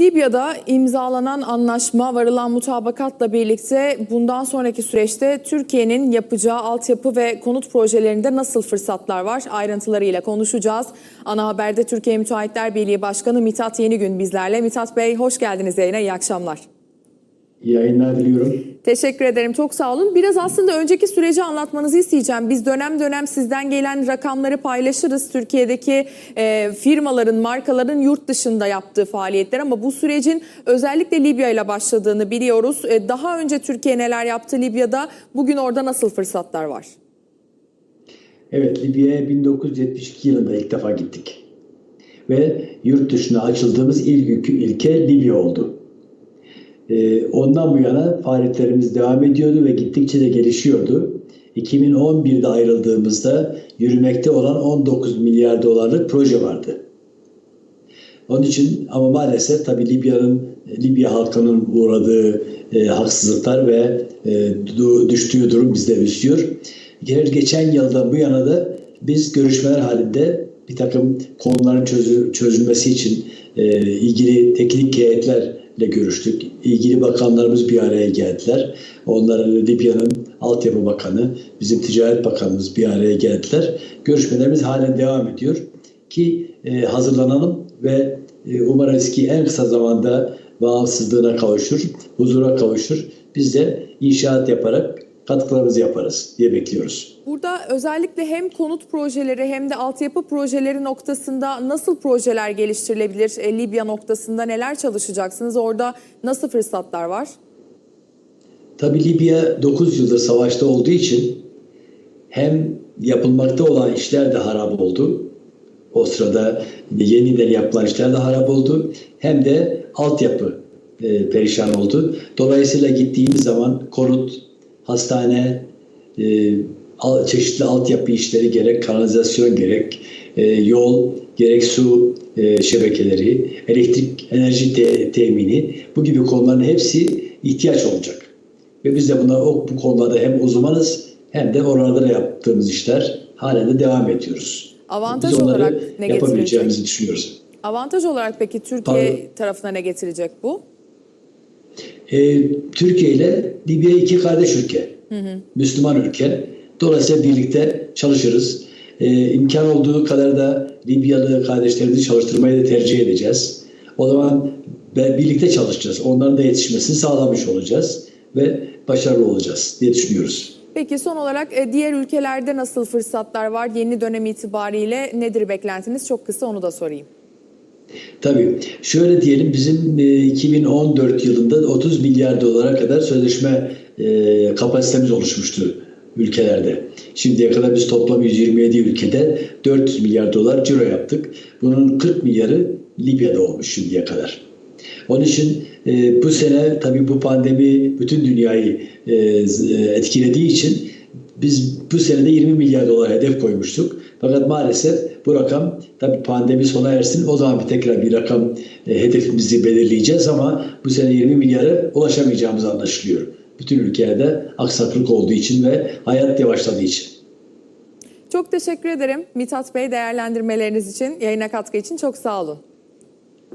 Libya'da imzalanan anlaşma varılan mutabakatla birlikte bundan sonraki süreçte Türkiye'nin yapacağı altyapı ve konut projelerinde nasıl fırsatlar var ayrıntılarıyla konuşacağız. Ana Haber'de Türkiye Müteahhitler Birliği Başkanı Mithat Yenigün bizlerle. Mithat Bey hoş geldiniz yayına iyi akşamlar. İyi yayınlar diliyorum. Teşekkür ederim. Çok sağ olun. Biraz aslında önceki süreci anlatmanızı isteyeceğim. Biz dönem dönem sizden gelen rakamları paylaşırız. Türkiye'deki e, firmaların, markaların yurt dışında yaptığı faaliyetler ama bu sürecin özellikle Libya ile başladığını biliyoruz. E, daha önce Türkiye neler yaptı Libya'da? Bugün orada nasıl fırsatlar var? Evet Libya'ya 1972 yılında ilk defa gittik. Ve yurt dışına açıldığımız ilk ülke Libya oldu. Ee, ondan bu yana faaliyetlerimiz devam ediyordu ve gittikçe de gelişiyordu. 2011'de ayrıldığımızda yürümekte olan 19 milyar dolarlık proje vardı. Onun için ama maalesef tabii Libya'nın Libya halkının uğradığı e, haksızlıklar ve e, düştüğü durum bizde. Gelir geçen yıldan bu yana da biz görüşmeler halinde bir takım konuların çözü- çözülmesi için e, ilgili teknik heyetlerle görüştük. İlgili bakanlarımız bir araya geldiler. Onlar Libya'nın altyapı bakanı, bizim ticaret bakanımız bir araya geldiler. Görüşmelerimiz halen devam ediyor ki e, hazırlanalım ve e, umarız ki en kısa zamanda bağımsızlığına kavuşur, huzura kavuşur. Biz de inşaat yaparak katkılarımızı yaparız diye bekliyoruz. Burada özellikle hem konut projeleri hem de altyapı projeleri noktasında nasıl projeler geliştirilebilir? E, Libya noktasında neler çalışacaksınız? Orada nasıl fırsatlar var? Tabii Libya 9 yıldır savaşta olduğu için hem yapılmakta olan işler de harap oldu. O sırada yeniden yapılan işler de harap oldu. Hem de altyapı e, perişan oldu. Dolayısıyla gittiğimiz zaman konut, hastane, e, çeşitli altyapı işleri gerek kanalizasyon gerek e, yol gerek su e, şebekeleri, elektrik enerji te- temini bu gibi konuların hepsi ihtiyaç olacak. Ve biz de buna o bu konularda hem uzmanız hem de oralarda da yaptığımız işler halen de devam ediyoruz. Avantaj Biz olarak ne yapabileceğimizi düşünüyoruz. Avantaj olarak peki Türkiye Pardon. tarafına ne getirecek bu? Ee, Türkiye ile Libya iki kardeş ülke. Müslüman ülke. Dolayısıyla birlikte çalışırız. Ee, imkan olduğu kadar da Libyalı kardeşlerimizi çalıştırmayı da tercih edeceğiz. O zaman birlikte çalışacağız. Onların da yetişmesini sağlamış olacağız ve başarılı olacağız diye düşünüyoruz. Peki son olarak e, diğer ülkelerde nasıl fırsatlar var? Yeni dönem itibariyle nedir beklentiniz? Çok kısa onu da sorayım. Tabii. Şöyle diyelim bizim e, 2014 yılında 30 milyar dolara kadar sözleşme e, kapasitemiz oluşmuştu ülkelerde. Şimdiye kadar biz toplam 127 ülkede 400 milyar dolar ciro yaptık. Bunun 40 milyarı Libya'da olmuş şimdiye kadar. Onun için e, bu sene tabii bu pandemi bütün dünyayı e, e, etkilediği için biz bu senede 20 milyar dolar hedef koymuştuk. Fakat maalesef bu rakam tabii pandemi sona ersin o zaman bir tekrar bir rakam e, hedefimizi belirleyeceğiz ama bu sene 20 milyara ulaşamayacağımız anlaşılıyor. Bütün ülkelerde aksaklık olduğu için ve hayat yavaşladığı için. Çok teşekkür ederim Mithat Bey değerlendirmeleriniz için, yayına katkı için çok sağ olun.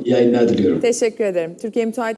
Yayınlar diliyorum. Teşekkür ederim. Türkiye Müteahhit